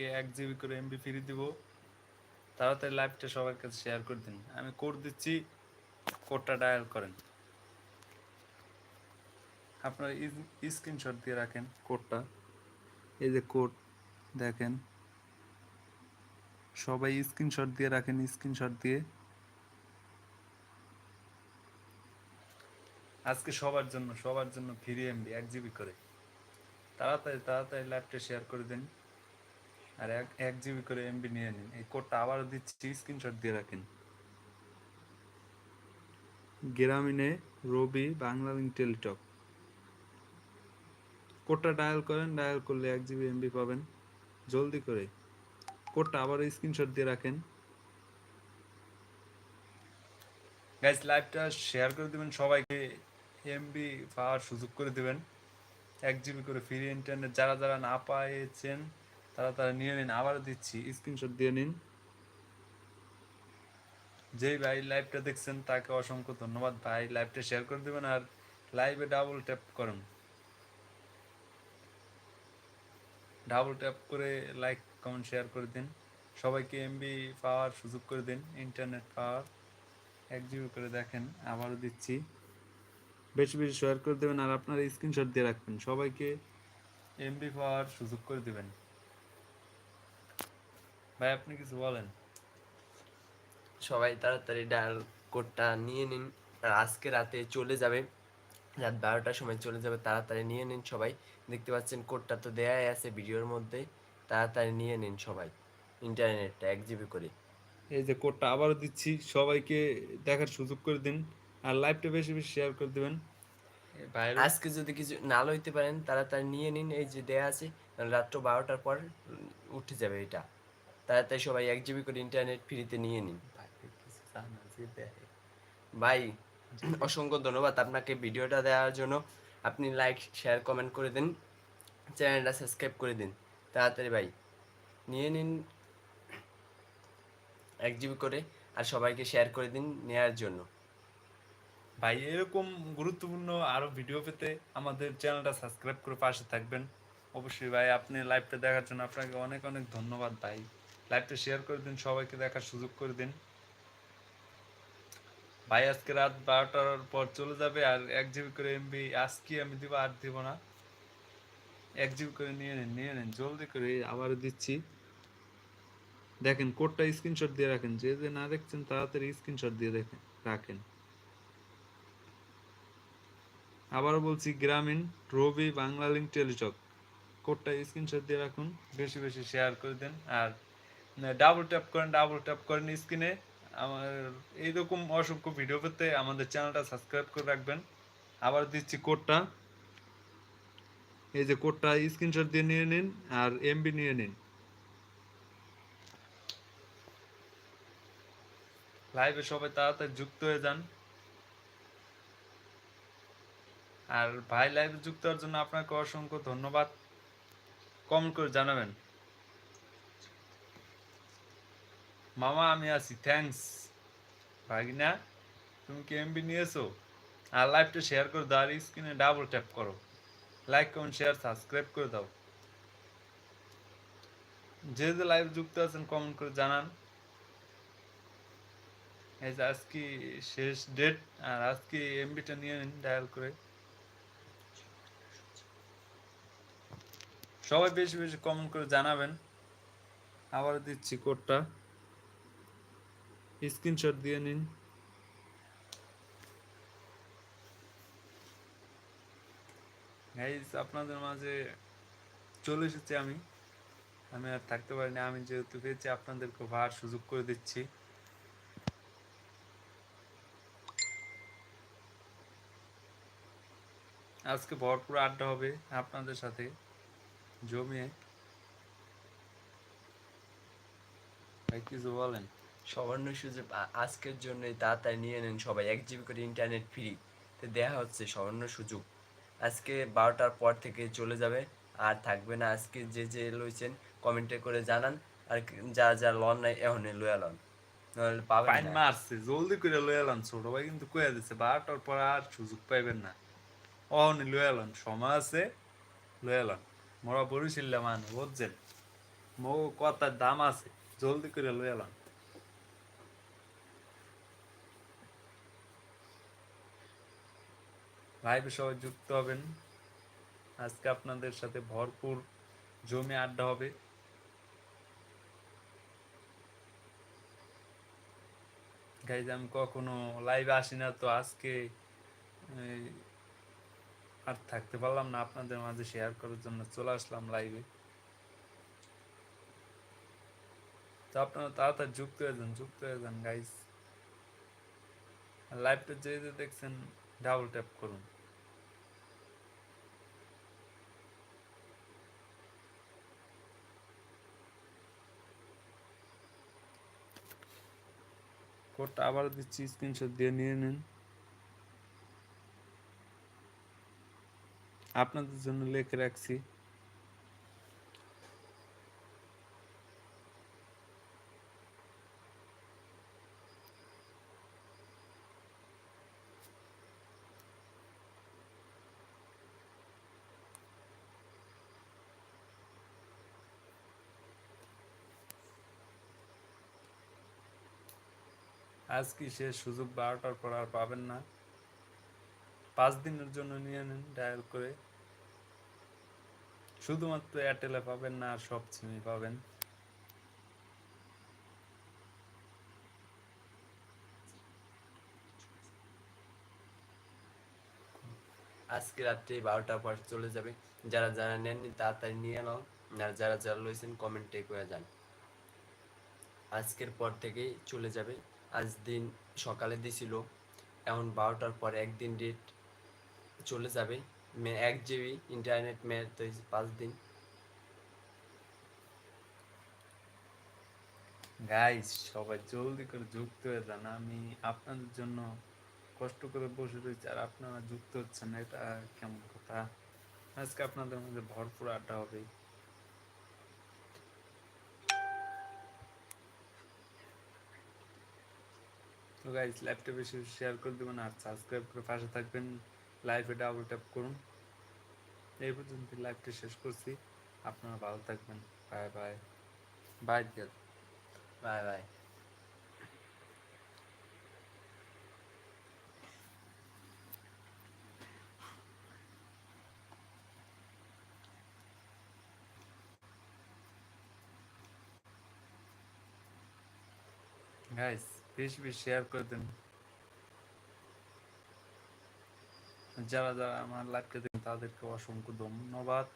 সবাইকে এক জিবি করে এমবি ফ্রি দিব। তাড়াতাড়ি লাইভটা সবার কাছে শেয়ার করে দিন। আমি কোড দিচ্ছি কোডটা ডায়াল করেন। আপনারা স্ক্রিনশট দিয়ে রাখেন কোডটা এই যে কোড দেখেন। সবাই স্ক্রিনশট দিয়ে রাখেন স্ক্রিনশট দিয়ে। আজকে সবার জন্য সবার জন্য ফ্রি এমবি এক জিবি করে। তাড়াতাড়ি তাড়াতাড়ি লাইভটা শেয়ার করে দিন। আর এক এক জিবি করে এমবি নিয়ে নিন। এই কোডটা আবারও দিচ্ছি স্ক্রিনশট দিয়ে রাখেন। গ্রামীণে রবি বাংলা লিঙ্ক টেলিটক। কোডটা ডায়াল করেন ডায়াল করলে এক জিবি এমবি পাবেন। জলদি করে। কোডটা আবার স্ক্রিনশট দিয়ে রাখেন। গাইস লাইভটা শেয়ার করে দিবেন সবাইকে। এমবি পাওয়ার সুযোগ করে দিবেন। এক জিবি করে ফ্রি ইন্টারনেট যারা যারা না পাইছেন তারা তারা নিয়ে নিন, আবারও দিচ্ছি। স্ক্রিনশট দিয়ে নিন। যেই ভাই লাইভটা দেখছেন, তাকে অসংখ্য ধন্যবাদ। ভাই লাইভটা শেয়ার করে দিবেন আর লাইভে ডাবল ট্যাপ করুন। ডাবল ট্যাপ করে লাইক কমেন্ট শেয়ার করে দিন। সবাইকে এমবি পাওয়ার সুযোগ করে দিন ইন্টারনেট পাওয়ার এক জিবি করে দেখেন, আবারও দিচ্ছি। বেশি বেশি শেয়ার করে দেবেন আর আপনারা স্ক্রিনশট দিয়ে রাখবেন। সবাইকে এমবি পাওয়ার সুযোগ করে দিবেন। ভাই আপনি কিছু বলেন। সবাই তাড়াতাড়ি ডায়াল কোডটা নিয়ে নিন। আর আজকে রাতে চলে যাবে। রাত বারোটার সময় চলে যাবে তাড়াতাড়ি নিয়ে নিন সবাই। দেখতে পাচ্ছেন কোডটা তো দেয়াই আছে ভিডিওর মধ্যে। তাড়াতাড়ি নিয়ে নিন সবাই ইন্টারনেটটা এক জিবি করে। এই যে কোডটা আবারও দিচ্ছি সবাইকে দেখার সুযোগ করে দিন। আর লাইভটা বেশি বেশি শেয়ার করে দেবেন। আজকে যদি কিছু না লইতে পারেন তাড়াতাড়ি নিয়ে নিন। এই যে দেয়া আছে রাত্র বারোটার পর উঠে যাবে এটা। তাড়াতাড়ি সবাই এক জিবি করে ইন্টারনেট ফ্রিতে নিয়ে নিন। ভাই, অসংখ্য ধন্যবাদ আপনাকে ভিডিওটা দেওয়ার জন্য। আপনি লাইক শেয়ার কমেন্ট করে দিন। চ্যানেলটা সাবস্ক্রাইব করে দিন। তাড়াতাড়ি ভাই, নিয়ে নিন এক জিবি করে আর সবাইকে শেয়ার করে দিন নেওয়ার জন্য। ভাই, এরকম গুরুত্বপূর্ণ আরও ভিডিও পেতে আমাদের চ্যানেলটা সাবস্ক্রাইব করে পাশে থাকবেন। অবশ্যই ভাই, আপনি লাইভটা দেখার জন্য আপনাকে অনেক অনেক ধন্যবাদ ভাই। লাইভটা শেয়ার করে দিন, সবাইকে দেখার সুযোগ করে দিন। ভাই, আজকে রাত বারোটার পর চলে যাবে, আর এক জিবি করে এমবি আজকে আমি দিব, আর দিব না। এক জিবি করে নিয়ে নিন নিয়ে নিন, জলদি করে আবার দিচ্ছি। দেখেন কোডটা স্ক্রিনশট দিয়ে রাখেন, যে যে না দেখছেন, তাড়াতাড়ি স্ক্রিনশট দিয়ে দেখেন রাখেন। আবারও বলছি, গ্রামীণ রবি বাংলা লিঙ্ক টেলিটক কোডটা স্ক্রিনশট দিয়ে রাখুন। বেশি বেশি শেয়ার করে দেন, আর ডাবল ট্যাপ করেন ডাবল ট্যাপ করেন স্ক্রিনে আমার এইরকম অসংখ্য ভিডিও পেতে আমাদের চ্যানেলটা সাবস্ক্রাইব করে রাখবেন। আবার দিচ্ছি কোডটা এই যে কোডটা স্ক্রিনশট দিয়ে নিয়ে নিন আর এমবি নিয়ে নিন। লাইভে সবাই তাড়াতাড়ি যুক্ত হয়ে যান। আর ভাই লাইভে যুক্ত হওয়ার জন্য আপনাকে অসংখ্য ধন্যবাদ। কমেন্ট করে জানাবেন। মামা, আমি আছি থ্যাঙ্কস ভাগিনা, তুমি কি এমবি নিয়েছো? আর লাইভটা শেয়ার করে দাও, আর স্ক্রিনে ডাবল ট্যাপ করো। লাইক কমেন্ট শেয়ার সাবস্ক্রাইব করে দাও। যে যে লাইভ যুক্ত আছেন কমেন্ট করে জানান। এই যে আজকে শেষ ডেট আর আজকে এমবিটা নিয়ে নিন ডায়াল করে। সবাই বেশি বেশি কমেন্ট করে জানাবেন। আবার দিচ্ছি কোডটা স্ক্রিনশট দিয়ে নিন। আপনাদের মাঝে চলে এসেছি আমি। আমি আর থাকতে পারিনি আমি যেহেতু পেয়েছি, আপনাদেরকে ভার সুযোগ করে দিচ্ছি। আজকে ভরপুর আড্ডা হবে আপনাদের সাথে জমিয়ে। ভাই কিছু বলেন। সবর্ণ সুযোগ আজকের জন্যই তাড়াতাড়ি নিয়ে নেন সবাই। এক জিবি করে ইন্টারনেট ফ্রি তো দেয়া হচ্ছে স্বর্ণ সুযোগ। আজকে বারোটার পর থেকে চলে যাবে। আর থাকবে না আজকে যে যে লইছেন কমেন্টে করে জানান। আর যা যা লন নাই এখন লইয়া লন। নাহলে পাবেন না। মারছে জলদি করে লয়ে এলাম ছোট ভাই কিন্তু কয়ে দিছে বারোটার পর আর সুযোগ পাইবেন না। অহনি লয়ে এলাম সময় আছে লয়ে এলাম মোরা বরিশিল্লা মানে বুঝছেন? মো কথার দাম আছে জলদি করে লই এলাম লাইভে সবাই যুক্ত হবেন। আজকে আপনাদের সাথে ভরপুর জমে আড্ডা হবে। গাইজ আমি কখনো লাইভে আসি না, তো আজকে আর থাকতে পারলাম না আপনাদের মাঝে শেয়ার করার জন্য। চলে আসলাম লাইভে তো আপনারা তাড়াতাড়ি যুক্ত হয়ে যান, যুক্ত হয়ে যান গাইজ লাইভটা যে দেখছেন ডাবল ট্যাপ করুন। কোডটা আবার দিচ্ছি স্ক্রিনশট দিয়ে নিয়ে নিন। আপনাদের জন্য লেখে রাখছি। আজ কি শেষ সুযোগ বারোটার পর আর পাবেন না। পাঁচ দিনের জন্য নিয়ে নিন ডায়াল করে। শুধুমাত্র এয়ারটেলে পাবেন না, আর সব সিমে পাবেন। আজকে রাত্রে বারোটার পর চলে যাবে। যারা যারা নেননি তাড়াতাড়ি নিয়ে নাও। আর যারা যারা লইছেন কমেন্টে করে যান। আজকের পর থেকেই চলে যাবে। আজ দিন সকালে দিছিল। এখন বারোটার পর একদিন ডেট চলে যাবে। এক জিবি ইন্টারনেট মেয়াদ তো পাঁচ দিন। গাইস সবাই জলদি করে যুক্ত হয়ে যান। আমি আপনাদের জন্য কষ্ট করে বসে রয়েছি আর আপনারা যুক্ত হচ্ছেন, এটা কেমন কথা? আজকে আপনাদের মধ্যে ভরপুর আড্ডা হবে। তো গাইস লাইভটা বেশি শেয়ার করে দেবেন আর সাবস্ক্রাইব করে পাশে থাকবেন। লাইভে ডাবল ট্যাপ করুন। এই পর্যন্ত লাইভটা শেষ করছি। আপনারা ভালো থাকবেন। বাই বাই বাই গেল বাই বাই গাইস বেশি বেশি শেয়ার করে দেন যারা যারা আমার লাইভটা দেখেন তাদেরকে অসংখ্য ধন্যবাদ